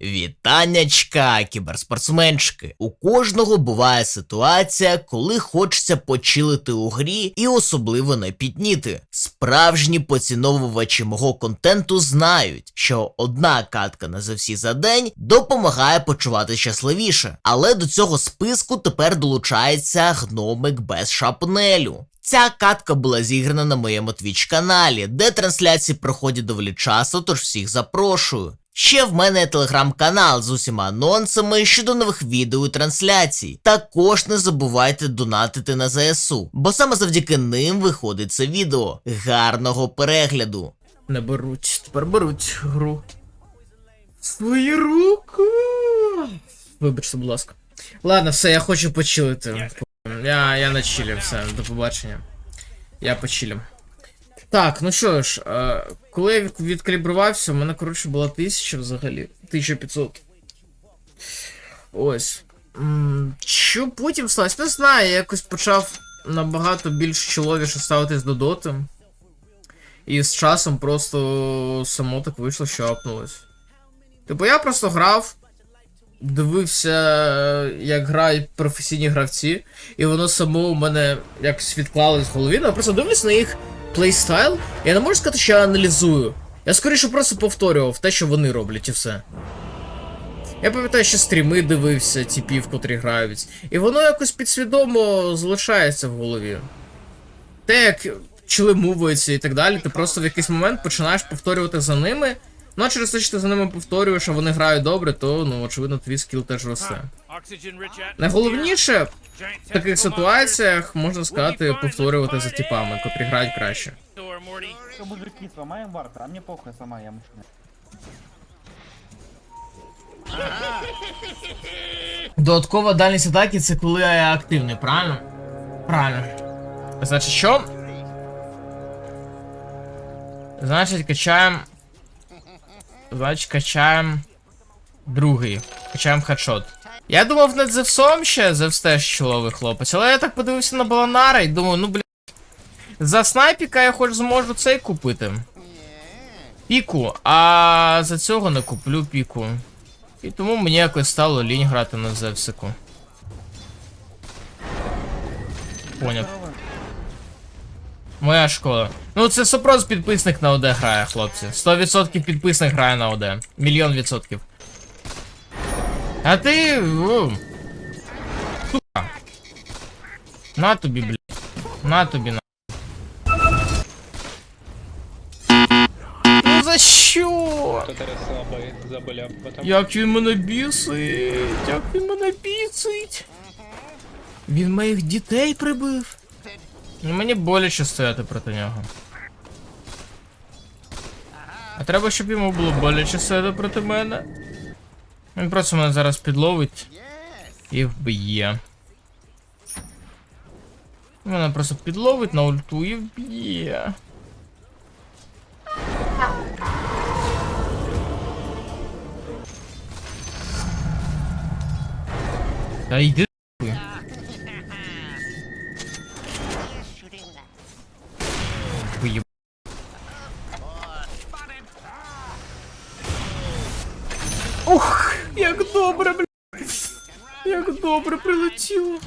Вітаннячка, кіберспортсменчики. У кожного буває ситуація, коли хочеться почилити у грі і особливо не підніти. Справжні поціновувачі мого контенту знають, що одна катка на за всі за день допомагає почувати щасливіше. Але до цього списку тепер долучається гномик без шапнелю. Ця катка була зіграна на моєму твіч каналі, де трансляції проходять доволі часто, тож всіх запрошую. Ще в мене телеграм-канал з усіма анонсами щодо нових відео і трансляцій. Також не забувайте донатити на ЗСУ, бо саме завдяки ним виходить це відео. Гарного перегляду! Не беруть, тепер беруть гру. Свої руки. Вибачте, будь ласка. Ладно, все, я хочу почилити. Я, я на чилі, все, до побачення. Я почилю. Так, ну що ж, е, коли я від- відкалібрувався, у мене, коротше, була 1000 взагалі. 1500. Ось. Що потім сталося? Не знаю, я якось почав набагато більш чоловіше ставитись до доти. І з часом просто само так вийшло, що апнулось. Типу, я просто грав, дивився, як грають професійні гравці, і воно само у мене якось відклалось в голові. Ну, просто дивлюсь на їх плейстайл. Я не можу сказати, що я аналізую. Я скоріше просто повторював те, що вони роблять, і все. Я пам'ятаю, що стріми дивився, типів, котрі грають. І воно якось підсвідомо залишається в голові. Те, як чили муваються і так далі, ти просто в якийсь момент починаєш повторювати за ними. Ну а через те, що ти за ними повторюєш, а вони грають добре, то ну очевидно твій скіл теж росте. Найголовніше в таких ситуаціях можна сказати повторювати за типами, котрі грають краще. Мужики, сломаем варта? А мне похуй, сломай, я мужчина. Додаткова дальність атаки це коли я активний, правильно? Правильно. Значить, що? Значить, качаємо. Значить, качаємо. Другий. Качаємо хедшот. Я думав над Зевсом ще, Зевс теж чоловий хлопець, але я так подивився на Баланара і думаю, ну бля. За снайпіка я хоч зможу цей купити. Піку, а за цього не куплю піку. І тому мені якось стало лінь грати на Зевсику. Поняв. Моя школа. Ну це Сопрос підписник на ОД грає, хлопці. 100% підписник грає на ОД. Мільйон відсотків. А ти. Сука. На тобі, блядь. На тобі, на. Ну за що? Як він мене бісить, як він мене бісить. Він моїх дітей прибив. Ну, Мені боляче стояти проти нього. А треба, щоб йому було боляче стояти проти мене. Він просто мене зараз підловить і вб'є. Мене просто підловить на ульту і вб'є. Та йди добре прилетіло.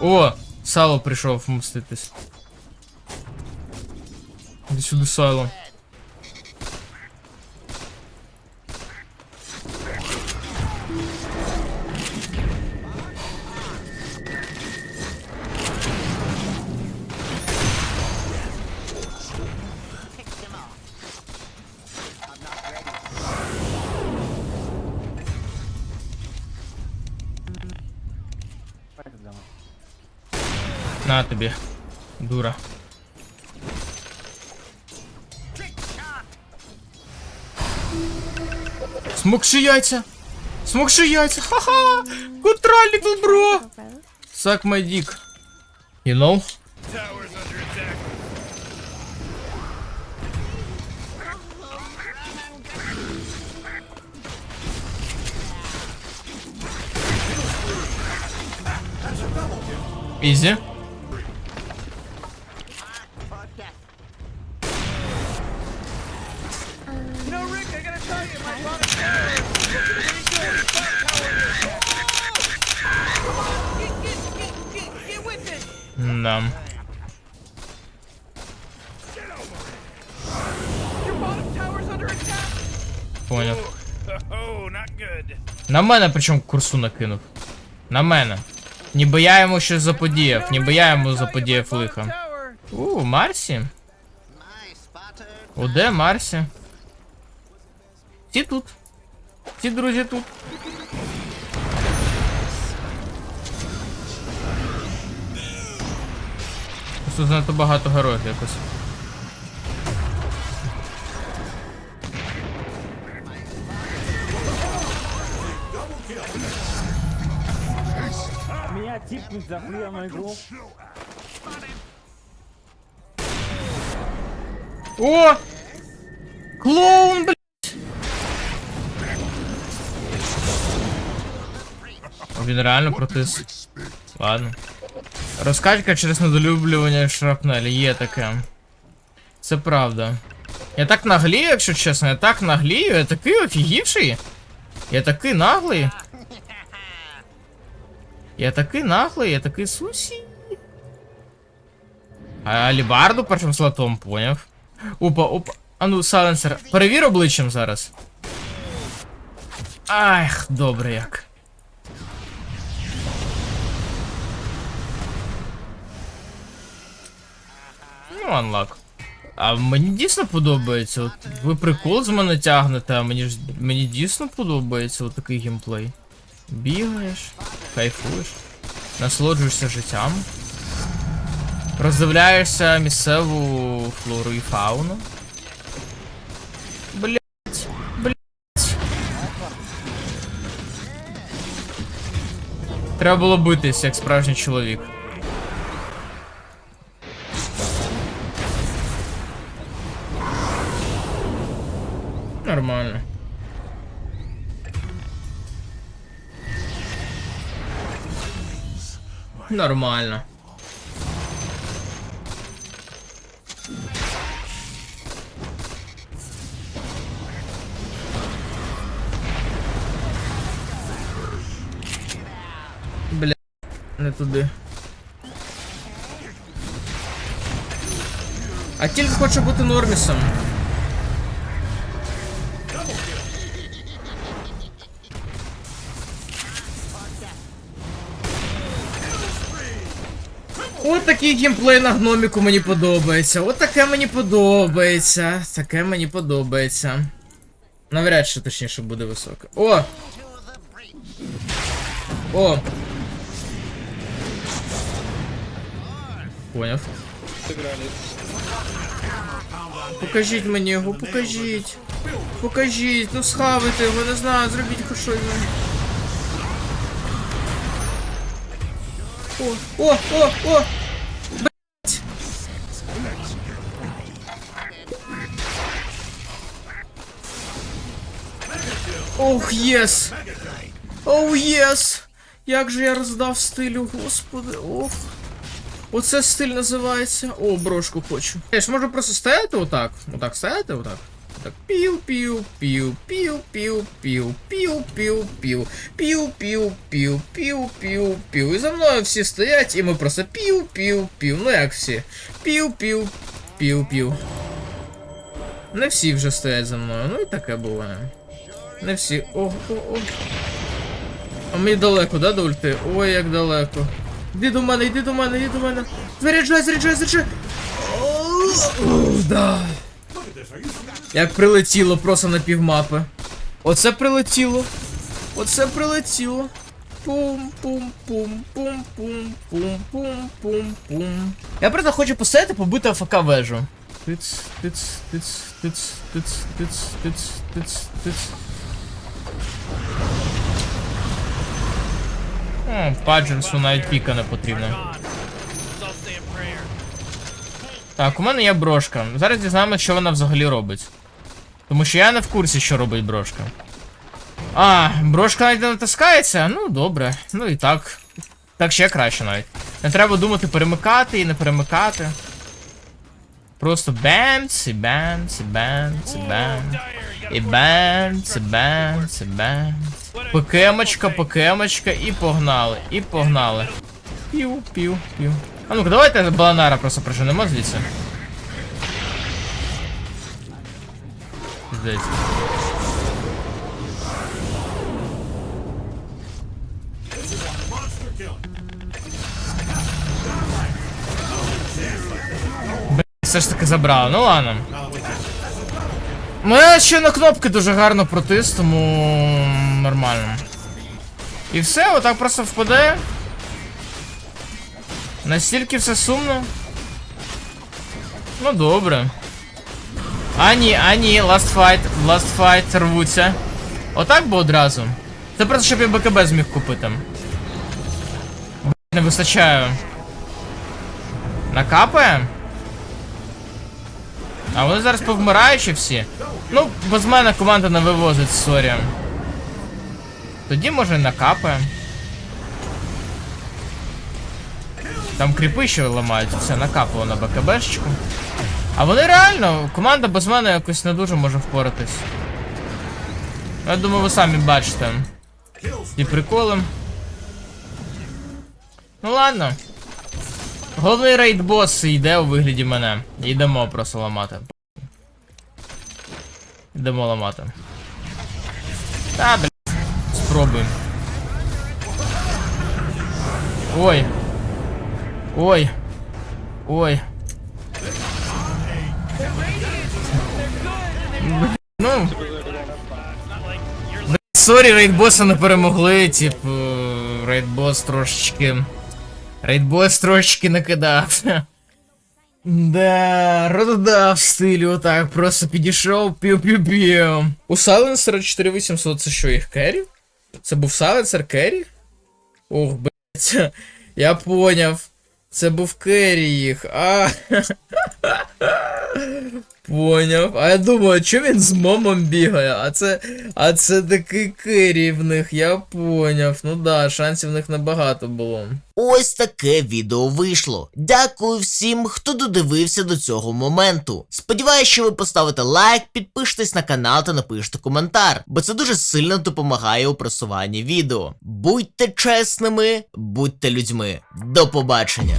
О, Сало прийшов мститись. Іди сюди, Сало. Тобі, дура. Смокши яйця! Смокши яйця! Ха-ха! Контрольник тут, бро! Suck my. You know? Easy. Поняв. На мене причому курсу накинув. На мене. Ніби я йому щось заподіяв, ніби я йому заподіяв лиха. У, Марсі. О, де Марсі? Всі тут. Всі друзі тут. Просто занадто багато героїв якось. Меня типнуть за охуенную игру. О! Клоун, блядь! Він реально протис. Ладно. Розкачка через недолюблювання шрапнелі є таке. Це правда. Я так наглію, якщо чесно, я так наглію, я такий офігівший. Я такий наглий. Я такий наглий, я такий сусі. А алібарду першим слотом, поняв. Опа, опа. А ну, сайленсер, перевір обличчям зараз. Ах, добре як. Ну, анлак. А мені дійсно подобається. От ви прикол з мене тягнете, а мені ж мені дійсно подобається от такий геймплей. Бігаєш, кайфуєш, насолоджуєшся життям. Роздивляєшся місцеву флору і фауну. Блять, блять. Треба було битись, як справжній чоловік. Нормально. Нормально. Бля, не туди. А тільки хоче бути нормісом. От такий геймплей на гноміку мені подобається. От таке мені подобається. Таке мені подобається. Навряд чи точніше буде високе. О! О! Поняв. Покажіть мені його, покажіть. Покажіть, ну схавайте його, не знаю, зробіть хоч щось. О, о, о, о! Ох, єс! Оу, єс! Як же я роздав стилю, господи, ох. Оце стиль називається. О, брошку хочу. Я ж можу просто стояти отак. Отак стояти, отак. Так, пів пів пів пів пів пів пів пів пів пів пів пів пів пів пів І за мною всі стоять, і ми просто пів пів пів Ну як всі? Пів пів пів пів Не всі вже стоять за мною, ну і таке буває. Не всі. О, о, о. А мені далеко, да, до ульти? Ой, як далеко. Іди до мене, іди до мене, іди до мене. Заряджай, заряджай, заряджай. О, да. Як прилетіло просто на півмапи. Оце прилетіло. Оце прилетіло. Пум пум пум пум пум пум пум пум пум. Я просто хочу поставити побити АФК вежу. Тиц, тиц, тиц, тиц, тиц, тиц, тиц, тиц, тиц. Паджерсу навіть піка не потрібно. Так, у мене є брошка. Зараз дізнаємося, що вона взагалі робить. Тому що я не в курсі, що робить брошка. А, брошка навіть не натискається? Ну, добре. Ну і так. Так ще краще навіть. Не треба думати перемикати і не перемикати. Просто бемц, і бемц, і бемц, і бемц. І бемц, і бемц, і бемц. Покемочка, покемочка, і погнали, і погнали. Пів, пів, пів. А ну-ка, давайте Баланара просто проженемо звідси. Пиздець. Все ж таки забрали, ну ладно. Ну я ще на кнопки дуже гарно протис, тому нормально. І все, отак просто впаде. Настільки все сумно. Ну добре. А ні, а ні, last fight, last fight рвуться. Отак би одразу. Це просто щоб я БКБ зміг купити. Не вистачає. Накапає? А вони зараз повмираючі всі. Ну, без мене команда не вивозить, сорі. Тоді може накапає. Там кріпи ще ламають, все накапало на БКБшечку. А вони реально, команда без мене якось не дуже може впоратись. Я думаю, ви самі бачите. Ті приколи. Ну ладно. Головний рейд бос йде у вигляді мене. Йдемо просто ламати. Йдемо ламати. Та, блядь. Спробуємо. Ой. Ой. Ой. Ну. Сорі, рейдбоса не перемогли, типу, рейдбос трошечки. Рейдбос трошечки накидав. Да, рододав в стилі, отак, просто підійшов, пів-пів-пів. У Сайленсера 4800 це що, їх керрі? Це був Сайленсер керрі? Ох, блять, я поняв. Це був керрі їх. А. Поняв. А я думаю, що він з момом бігає? А це. А це такий них, я поняв. Ну да, шансів в них небагато було. Ось таке відео вийшло. Дякую всім, хто додивився до цього моменту. Сподіваюсь, що ви поставите лайк, підпишетесь на канал та напишете коментар, бо це дуже сильно допомагає у просуванні відео. Будьте чесними, будьте людьми. До побачення.